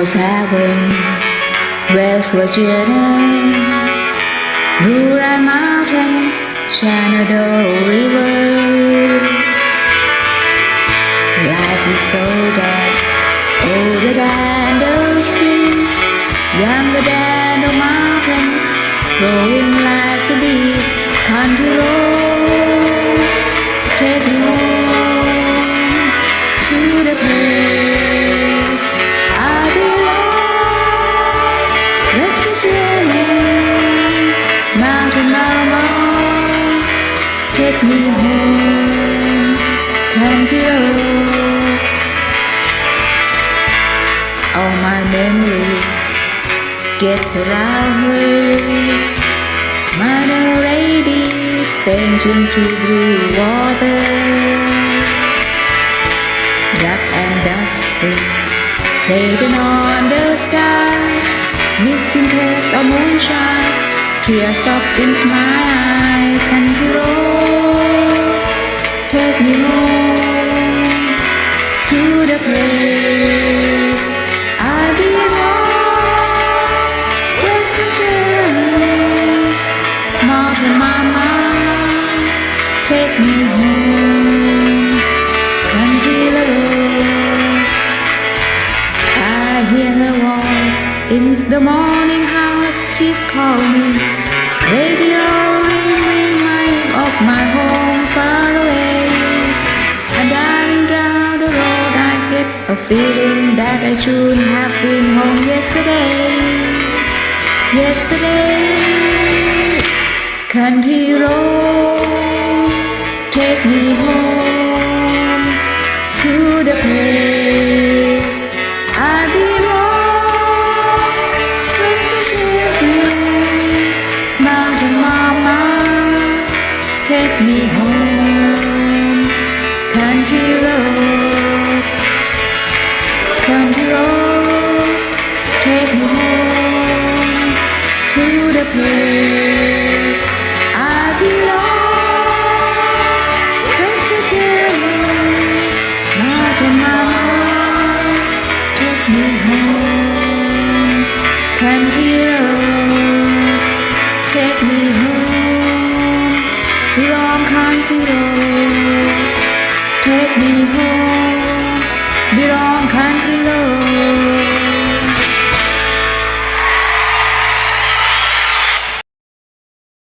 knows heaven, West Virginia, Blue Ridge Mountains, Shenandoah River. Life is so dark, older than those trees, younger than the mountains, growing like the leaves, country roads, take me home, roads. All my memories get around me. Minor lady changing to blue water. Dark and dusty, fading on the sky. Missing taste of moonshine, tears up in my Mama, take me home. I hear voice in the morning house. She's calling. Radio of my home far away. And down the road, I get a feeling that I shouldn't have been home yesterday. Yesterday, country road, take me home to the place I belong. West Virginia, Mountain Mama, take me home. Country roads, country roads, take me home to the place take me home. Long country